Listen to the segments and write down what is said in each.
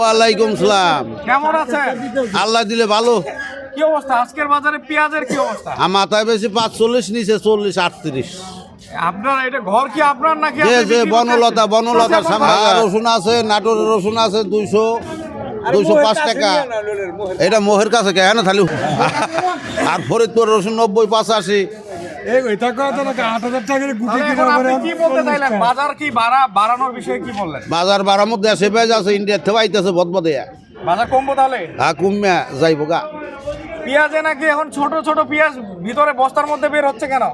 ওয়ালাইকুম সালাম। কেমন আছেন? আল্লাহ দিলে ভালো। কি অবস্থা? আজকের বাজারে পেঁয়াজের কি অবস্থা? আর মাথায় বেশি পাঁচচল্লিশ নিচে চল্লিশ আটত্রিশ। আপনার এটা ঘর কি আপনার নাকি যে বনলতা রসুন আছে নাটোরের রসুন আছে দুইশো দুইশো পাঁচ টাকা। এটা মোহের কাছে কে? থালি আর ফরিদপুর রসুন নব্বই পাঁচাশি। কি বলতে চাইলেন? বাজার কি বাড়া বাড়ানোর বিষয়ে কি বললেন? বাজার বাড়ার মধ্যে দেশে পেঁয়াজ আছে থেকে আইতেছে বাজার কমবো তাহলে? হ্যাঁ কুমিয়া যাইব গা। পেঁয়াজে নাকি এখন ছোট ছোট পেঁয়াজ ভিতরে বস্তার মধ্যে বের হচ্ছে কেন?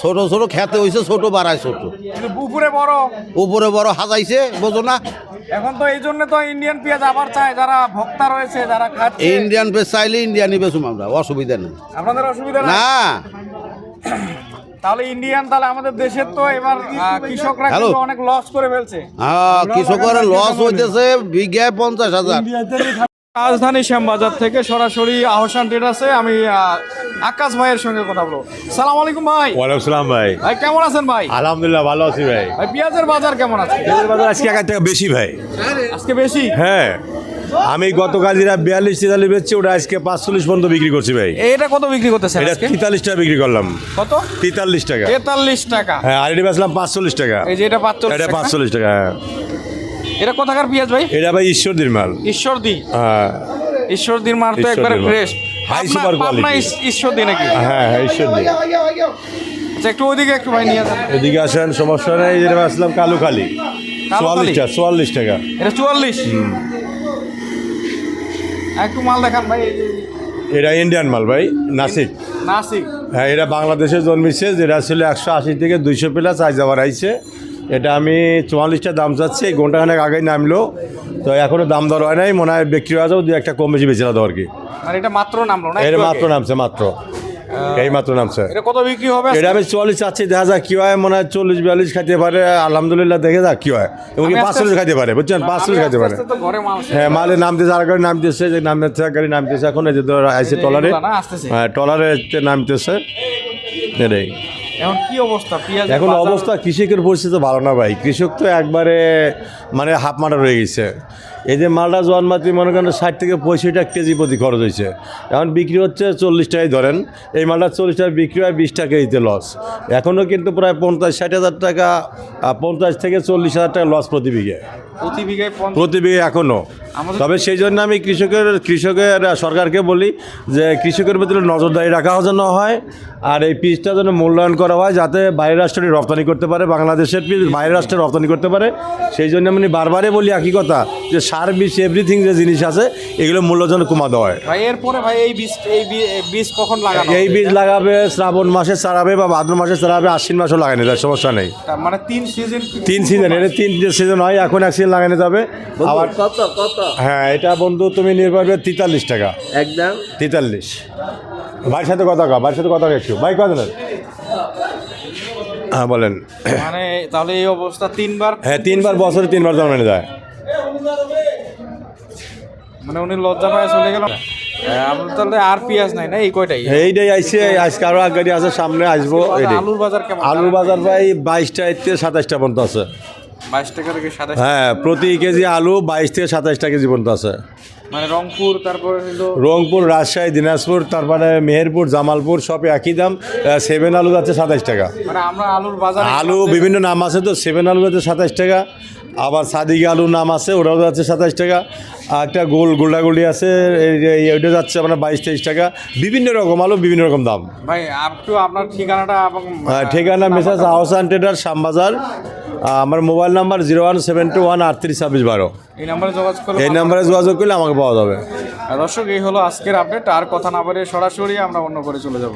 ছোট ছোট খেতে হইছে ছোট বাড়ায় ছোট। কিন্তু উপরে বড়। উপরে বড় হাজাইছে বোঝো না। এখন তো এই জন্য তো ইন্ডিয়ান পেঁয়াজ আবার চায় যারা ভক্তা রয়েছে যারা খাচ্ছে। ইন্ডিয়ান পেস চাইলে ইন্ডিয়ানই বেচুম আমরা অসুবিধা নেই। আপনাদের অসুবিধা না। তাহলে ইন্ডিয়ান তাহলে আমাদের দেশের তো এবার কৃষকরা হ্যালো। কিন্তু অনেক লস করে ফেলছে। হ্যাঁ কৃষকের লস হইতেছে বিঘায় পঞ্চাশ হাজার। রাজধানী শ্যামবাজার থেকে সরাসরি আহসান ট্রেডার্সে আমি আকাশ ভাইয়ের সঙ্গে কথা বলব। সালাম আলাইকুম ভাই। ওয়ালাইকুম সালাম ভাই। ভাই কেমন আছেন ভাই? আলহামদুলিল্লাহ ভালো আছি ভাই। ভাই পেঁয়াজের বাজার কেমন আছে? তেলের বাজার আজকে এক টাকা বেশি ভাই। আজকে বেশি? হ্যাঁ। আমি গতকাল যেটা বিয়াল্লিশ তেতাল্লিশ বেচছি ওটা আজকে পাঁচচল্লিশ পর্যন্ত বিক্রি করছি ভাই। এটা কত বিক্রি করতেছেন এটা তেতাল্লিশ টাকা বিক্রি করলাম। কত? তেতাল্লিশ টাকা। তেতাল্লিশ টাকা। হ্যাঁ আর এটা বেচলাম পাঁচচল্লিশ টাকা। এই যে এটা পাঁচচল্লিশ এটা। পাঁচচল্লিশ টাকা হ্যাঁ। এটা কোথাকার পেঁয়াজ ভাই? এটা ভাই ঈশ্বরদীর মাল। ঈশ্বরদী? হ্যাঁ। ঈশ্বরদীর মাল তো একবারে। Fresh Pabna quality। ইস- ঈশ্বরদী নাকি? হ্যাঁ হ্যাঁ ঈশ্বরদী। আচ্ছা একটু ওইদিকে একটু ভাই নিয়ে যান। এদিকে আসেন সমস্যা নেই যেটা কালু খালি কালুখালি? চুয়াল্লিশ টাকা চুয়াল্লিশ টাকা। এটা চুয়াল্লিশ? একটু মাল দেখান ভাই এই এটা ইন্ডিয়ান মাল ভাই নাসিক। নাসিক। হ্যাঁ এটা বাংলাদেশে জন্মেছে যেটা ছিল একশো আশি থেকে দুইশো প্লাস আজ আবার আইছে। এটা আমি চুয়াল্লিশটা দাম চাচ্ছি ঘন্টাখানেক আগেই নামলো। তো এখনও দাম দর হয় নাই মনে হয় বিক্রি হয়ে যাবে দু একটা কম বেশি বেঁচে আর কি। আর এটা মাত্র নামলো না এর মাত্র নামছে মাত্র। এই মাত্র নামছে। এটা কত বিক্রি হবে এটা আমি চল্লিশ চাচ্ছি দেখা যাক কি হয়। মনে হয় চল্লিশ বিয়াল্লিশ খাইতে পারে। আলহামদুলিল্লাহ দেখে যাক কি হয়। এবং আমি আস্তে খাইতে পারে বুঝছেন? পাঁচ চল্লিশ খাইতে পারে। হ্যাঁ নাম মাল মালে নামতেছে আর গাড়ি নাম দিয়েছে যে নাম নামতেছে গাড়ি নাম দিয়েছে। এখন এই যে ধর আইসি টলারে। হ্যাঁ টলারে নামতেছে এটাই। এখন কি অবস্থা? পেঁয়াজ এখন অবস্থা কৃষকের পরিস্থিতি ভালো না ভাই। কৃষক তো একবারে মানে হাফ মারা রয়ে গেছে। এই যে মালটা জন্মাতি মনে করেন ষাট থেকে পঁয়ষট্টি টাকা কেজি প্রতি খরচ হয়েছে। এখন বিক্রি হচ্ছে চল্লিশ টাকায় ধরেন। এই মালটা চল্লিশ টাকা বিক্রি হয় বিশ টাকা দিতে লস এখনও কিন্তু প্রায় পঞ্চাশ ষাট হাজার টাকা পঞ্চাশ থেকে চল্লিশ হাজার টাকা লস প্রতি বিঘে প্রতি বিঘায় প্রতি বিঘে এখনও তবে সেই জন্য আমি কৃষকের কৃষকের সরকারকে বলি যে কৃষকের ভিতরে নজরদারি রাখা যেন হয় আর এই পিসটা যেন মূল্যায়ন করা হয় যাতে বাইরের রাষ্ট্রে রপ্তানি করতে পারে বাংলাদেশের পিস বাইরের রাষ্ট্রে রপ্তানি করতে পারে। সেই জন্য আমি বারবারই বলি একই কথা যে সার বীজ এভরিথিং যে জিনিস আছে এগুলো মূল্য যেন কমা দেওয়া হয়। ভাই এরপরে ভাই এই বীজ এই বীজ কখন লাগানো এই বীজ লাগাবে শ্রাবণ মাসে চারাবে বা ভাদ্র মাসে চারাবে আশ্বিন মাসেও লাগানো যায় সমস্যা নেই। মানে তিন সিজন তিন সিজন এটা তিন সিজন হয় এখন এক সিজন লাগানো যাবে। আবার কত কত হ্যাঁ এটা বন্ধু তুমি নিয়ে পারবে তেতাল্লিশ টাকা। একদম? তেতাল্লিশ। ভাইয়ের সাথে কথা কা ভাইয়ের সাথে কথা কা একটু। ভাই কথা হ্যাঁ বলেন। মানে তাহলে এই অবস্থা তিনবার? হ্যাঁ তিনবার বছরে তিনবার জন্মানো যায় মানে উনি লজ্জা পায় চলে গেল। তাহলে আর পেঁয়াজ নাই না? এই কয়টাই? এইটাই আইসে আজকে আরও এক গাড়ি আছে সামনে আসব আলুর বাজার কেমন? আলুর বাজার ভাই বাইশটা সাতাশটা পর্যন্ত আছে। বাইশ টাকা থেকে সাতাশ হ্যাঁ প্রতি কেজি আলু বাইশ থেকে সাতাশটা কেজি পর্যন্ত আছে। মানে রংপুর তারপরে রংপুর রাজশাহী দিনাজপুর তারপরে মেহেরপুর জামালপুর সব একই দাম সেভেন আলু যাচ্ছে সাতাশ টাকা। মানে আমরা আলুর বাজার আলু বিভিন্ন নাম আছে তো সেভেন আলু যাচ্ছে সাতাশ টাকা আবার সাদিকে আলুর নাম আছে ওটাও যাচ্ছে সাতাশ টাকা আর একটা গোল গোল্ডাগুলি আছে ওইটা যাচ্ছে আপনার বাইশ তেইশ টাকা বিভিন্ন রকম আলু বিভিন্ন রকম দাম। ভাই আপনার ঠিকানাটা আহ, ঠিকানা মেসাজ আহসান ট্রেডার শ্যামবাজার আমার mobile number zero one seven two one আটত্রিশ ছাব্বিশ বারো। এই নাম্বারে যোগাযোগ করলে এই নাম্বারে যোগাযোগ করলে আমাকে পাওয়া যাবে। দর্শক এই হলো আজকের আপডেট আর কথা না বলে সরাসরি আমরা অন্য করে চলে যাব।